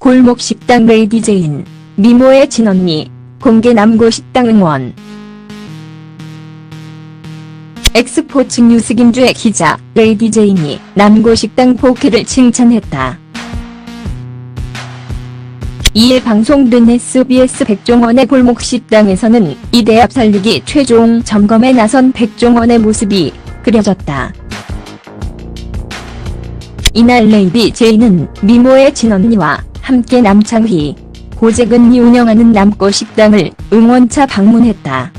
골목 식당 레이디 제인, 미모의 친언니, 공개 남고 식당 응원. 엑스포츠 뉴스 김주혜 기자, 레이디 제인이 남고 식당 포케를 칭찬했다. 이에 방송된 SBS 백종원의 골목 식당에서는 이 대합 살리기 최종 점검에 나선 백종원의 모습이 그려졌다. 이날 레이디 제이는 미모의 친언니와 함께 남창희, 고재근이 운영하는 남고 식당을 응원차 방문했다.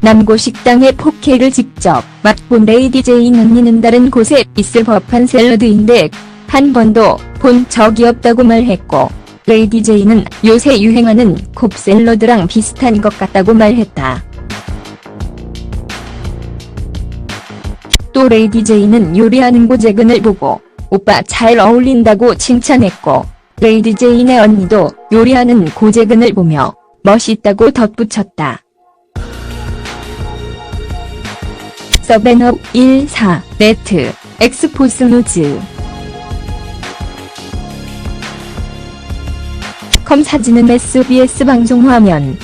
남고 식당의 포케를 직접 맛본 레이디 제인 언니는 다른 곳에 있을 법한 샐러드인데 한 번도 본 적이 없다고 말했고 레이디 제이는 요새 유행하는 콥 샐러드랑 비슷한 것 같다고 말했다. 또 레이디 제이는 요리하는 고재근을 보고 오빠 잘 어울린다고 칭찬했고 레이디 제인의 언니도 요리하는 고재근을 보며 멋있다고 덧붙였다. 서벤업 14 네트 엑스포스 누즈 컴 사진은 SBS 방송 화면